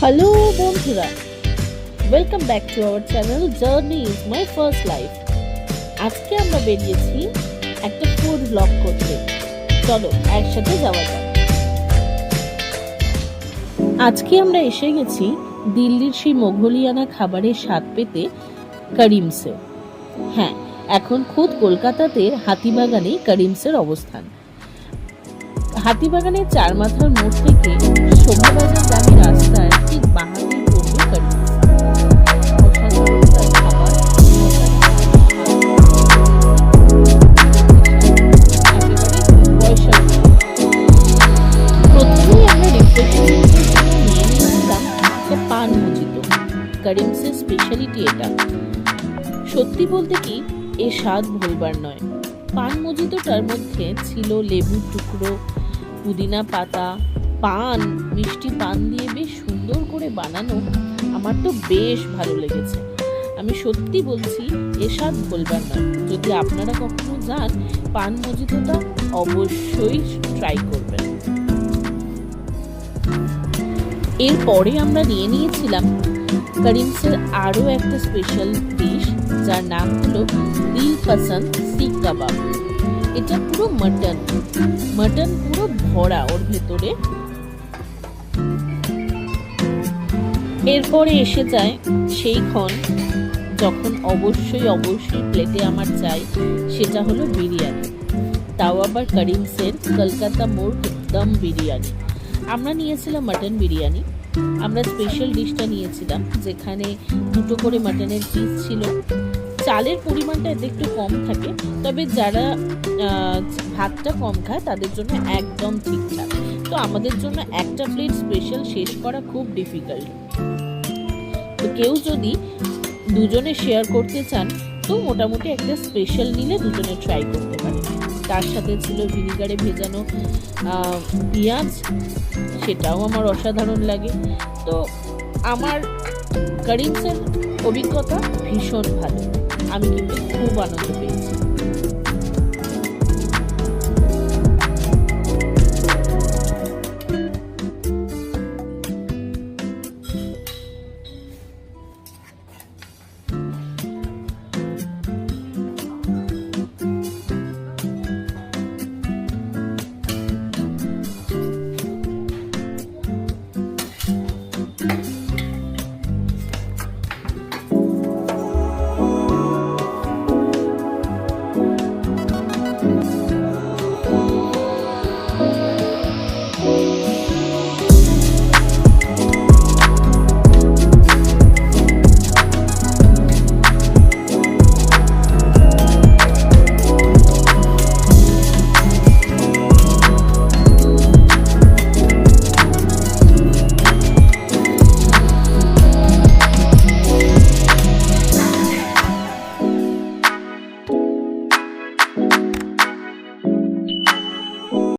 Hello বন্ধুরা। Welcome back to our channel journey is my first life আজকে আমরা বেরিয়েছি একটা ফুড ব্লগ করতে। চলো, একসাথে যাওয়া যাক। আজকে আমরা এসে গেছি দিল্লির সেই মোঘলিয়ানা খাবারের স্বাদ পেতে করিমসে। হ্যাঁ এখন খোদ কলকাতাতে হাতিবাগানে করিমসের অবস্থান। হাতিবাগানের চার মাথার মোড় থেকে শোভাবাজার গামী রাস্তায় ঠিক বাহাদুর পড়বে পান স্পেশালিটি এটা। সত্যি বলতে কি, এ স্বাদ ভুলবার নয়। পান মজিতোটার মধ্যে ছিল লেবুর টুকরো পুদিনা পাতা, পান, মিষ্টি পান দিয়ে বেশ সুন্দর করে বানানো আমার তো বেশ ভালো লেগেছে। আমি সত্যি বলছি, এ স্বাদ ভুলবার নয়। যদি আপনারা কখনো যান, পান মজিতোটা অবশ্যই ট্রাই করবেন। এরপরে আমরা নিয়ে নিয়েছিলাম করিমসের আরও একটা স্পেশাল ডিশ যার নাম হলো দিল পসন্দ শিক কাবাব। এটা পুরো মাটন মাটন পুরো ভরা ওর ভেতরে। এরপরে এসে যায় সেই ক্ষণ যখন অবশ্যই অবশ্যই প্লেটে আমার চাই সেটা হলো বিরিয়ানি। তাও আবার করিমসের কলকাতা মোড় দম বিরিয়ানি। আমরা নিয়েছিলাম মাটন বিরিয়ানি। আমরা স্পেশাল ডিশটা নিয়েছিলাম, যেখানে দুটো করে মাটনের পিস ছিল। চালের পরিমাণটা এতে একটু কম থাকে, তবে যারা ভাতটা কম খায় তাদের জন্য একদম ঠিকঠাক তো আমাদের জন্য একটা প্লেট স্পেশাল শেষ করা খুব ডিফিকাল্ট তো কেউ যদি দুজনে শেয়ার করতে চান, তো মোটামুটি একটা স্পেশাল নিলে দুজনে ট্রাই করতে পারে তার সাথে ছিল ভিনিগারে ভেজানো পেঁয়াজ, সেটাও আমার অসাধারণ লাগে। তো আমার কারিমসের অভিজ্ঞতা ভীষণ ভালো। আমি কিন্তু খুব আনন্দ পেয়েছি